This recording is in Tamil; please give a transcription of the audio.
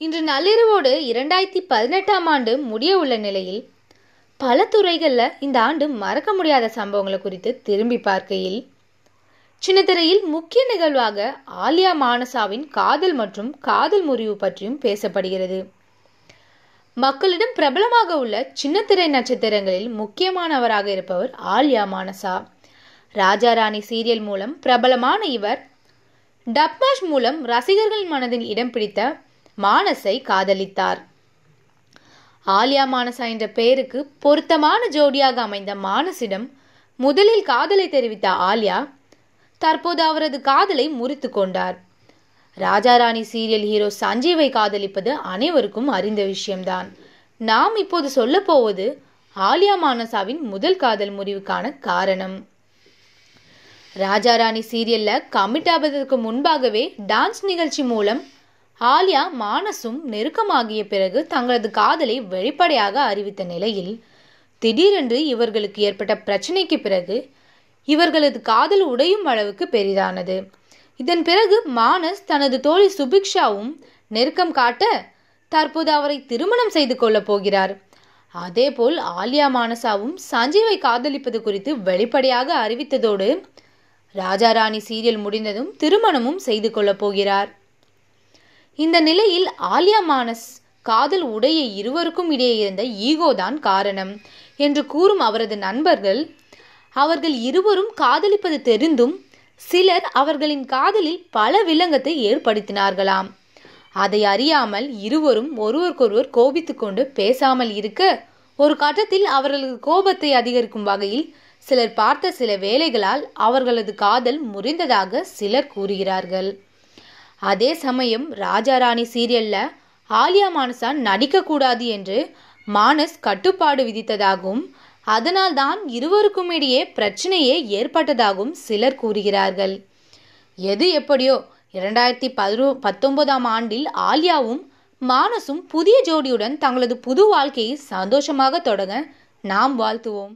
இன்று நள்ளிரவோடு இரண்டாயிரத்தி பதினெட்டாம் ஆண்டு முடிய உள்ள நிலையில் பல துறைகளில் இந்த ஆண்டு மறக்க முடியாத சம்பவங்களை குறித்து திரும்பி பார்க்கையில் சின்னத்திரையில் முக்கிய நிகழ்வாக ஆலியா மானசாவின் காதல் மற்றும் காதல் முறிவு பற்றியும் பேசப்படுகிறது. மக்களிடம் பிரபலமாக உள்ள சின்னத்திரை நட்சத்திரங்களில் முக்கியமானவராக இருப்பவர் ஆலியா மானசா. ராஜாராணி சீரியல் மூலம் பிரபலமான இவர் டப்மாஷ் மூலம் ரசிகர்கள் மனதில் இடம் பிடித்த மானஸை காதலித்தார். ஆலியா மானசா என்ற பெயருக்கு பொருத்தமான ஜோடியாக அமைந்த மானசிடம் முதலில் காதலை தெரிவித்த ஆலியா தற்போது அவரது காதலை முறித்து கொண்டார். ராஜாராணி சீரியல் ஹீரோ சஞ்சீவை காதலிப்பது அனைவருக்கும் அறிந்த விஷயம்தான். நாம் இப்போது சொல்லப்போவது ஆலியா மானசாவின் முதல் காதல் முறிவுக்கான காரணம். ராஜாராணி சீரியல்ல கமிட் ஆவதற்கு முன்பாகவே டான்ஸ் நிகழ்ச்சி மூலம் ஆலியா மானசும் நெருக்கமாகிய பிறகு தங்களது காதலை வெளிப்படையாக அறிவித்த நிலையில் திடீரென்று இவர்களுக்கு ஏற்பட்ட பிரச்சனைக்கு பிறகு இவர்களது காதல் உடையும் அளவுக்கு பெரிதானது. இதன் பிறகு மானஸ் தனது தோழி சுபிக்ஷாவும் நெருக்கம் காட்ட தற்போது அவரை திருமணம் செய்து கொள்ளப் போகிறார். அதேபோல் ஆலியா மானசாவும் சஞ்சீவை காதலிப்பது குறித்து வெளிப்படையாக அறிவித்ததோடு ராஜாராணி சீரியல் முடிந்ததும் திருமணமும் செய்து கொள்ளப் போகிறார். இந்த நிலையில் ஆலியா மானஸ் காதல் உடைய இருவருக்கும் இடையே இருந்த ஈகோ தான் காரணம் என்று கூறும் அவரது நண்பர்கள் அவர்கள் இருவரும் காதலிப்பது தெரிந்தும் சிலர் அவர்களின் காதலில் பல வில்லங்கத்தை ஏற்படுத்தினார்களாம். அதை அறியாமல் இருவரும் ஒருவருக்கொருவர் கோபித்துக்கொண்டு பேசாமல் இருக்க ஒரு கட்டத்தில் அவர்களது கோபத்தை அதிகரிக்கும் வகையில் சிலர் பார்த்த சில வேலைகளால் அவர்களது காதல் முறிந்ததாக சிலர் கூறுகிறார்கள். அதே சமயம் ராஜாராணி சீரியல்ல ஆலியா மானசா நடிக்கக்கூடாது என்று மானஸ் கட்டுப்பாடு விதித்ததாகவும் அதனால்தான் இருவருக்கும் இடையே பிரச்சனையே ஏற்பட்டதாகவும் சிலர் கூறுகிறார்கள். எது எப்படியோ இரண்டாயிரத்தி பதினோ பத்தொன்பதாம் ஆண்டில் ஆலியாவும் மானசும் புதிய ஜோடியுடன் தங்களது புது வாழ்க்கையை சந்தோஷமாக தொடங்க நாம் வாழ்த்துவோம்.